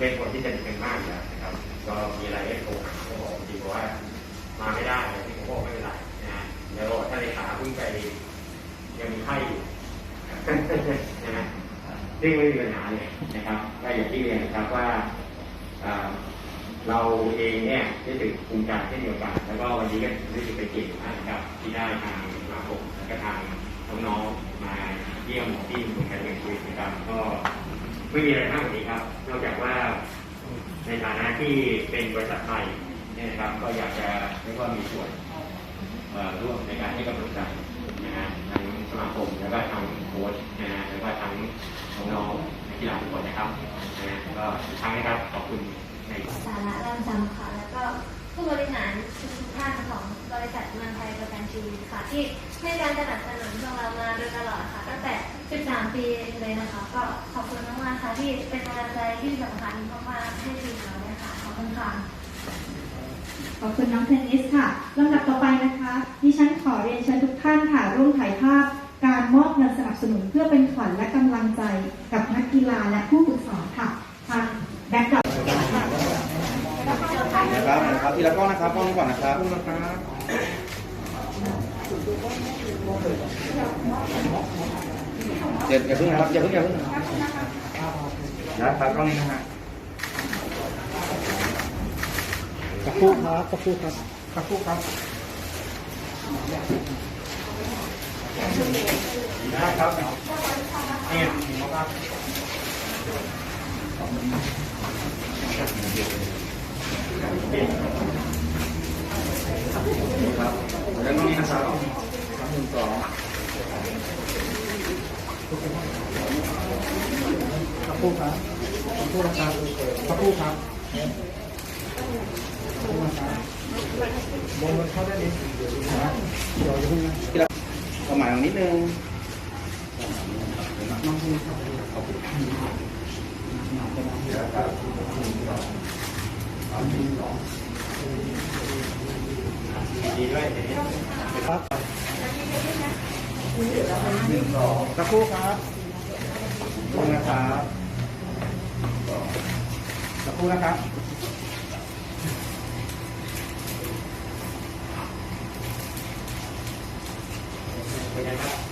เป็นคนที่จะเป็นมากอยู่แล้วนะครับ ก็มีอะไรให้โทรหาเขาบอกจริงๆว่า มาไม่ได้ที่ผมบอกไม่เป็นไรนะฮะแล้วท่านเลขาเพิ่งไปยังมีไข้อยู่นะฮะซึ่งไม่มีปัญหาเลยนะครับก็อย่างที่เรียนนะครับว่าเราเองเนี่ยได้ถึงภูมิใจเช่นเดียวกัน แล้วก็วันนี้ก็รู้สึกเป็นเกียรติมากนะครับที่ได้ทางมาคมและก็ทางน้องๆมาเยี่ยมที่เมืองไทยนคุยนะครับก็ ไม่มีอะไรมากกว่านี้ครับ นอกจากว่าในฐานะที่เป็นบริษัทไทยเนี่ยนะครับ ก็อยากจะเรียกว่ามีส่วนร่วมในการให้กำลังใจนะฮะทั้งสมาคมแล้วก็ทางโค้ชนะฮะแล้วก็ทั้งน้องๆนักกีฬาทุกคนนะครับนะฮะก็อีกครั้งนะครับขอบคุณในสาระร่ำจำค่ะแล้วก็ผู้บริหารทุกท่านของบริษัทเมืองไทยประกันชีวิตค่ะที่ให้การสนับสนุนพวกเรามาโดยตลอดค่ะ ตั้งแต่ 3 ปีเลยนะคะ ก็ขอบคุณมากๆค่ะที่เป็นกำลังใจที่สำคัญมากๆให้ทีมเราเลยค่ะขอบคุณค่ะ ขอบคุณน้องเทนนิสค่ะลำดับต่อไปนะคะดิฉันขอเรียนเชิญทุกท่านค่ะ ร่วมถ่ายภาพ การมอบเงินสนับสนุนเพื่อเป็นขวัญและกำลังใจกับนักกีฬาและผู้ฝึกสอนค่ะทางแบ็คดรอปนะครับนะครับทีละกล้องนะครับกล้องนี้ก่อนนะครับกล้องนะครับ อย่าอย่าเพิ่งนะครับอย่าเพิ่งอย่าเพิ่งนะครับนะครับกล้องนี้นะฮะสักครู่ครับสักครู่ครับสักครู่ครับได้ครับนี่ครับครับแล้วกล้องนี้นะครับหนึ่งสองสัก ครู่ครับสักครู่นะครับสักครู่ครับสักครู่นะครับบนมันเข้าได้เลยเดี๋ยวดูนะเดี๋ยวจะพึ่งนะประมาณนิดนึงน้องพึ่งครับดีด้วยครับ หนึ่งสองสัครู่ครับดูนะครับสักครู่นะครับเป็นครับ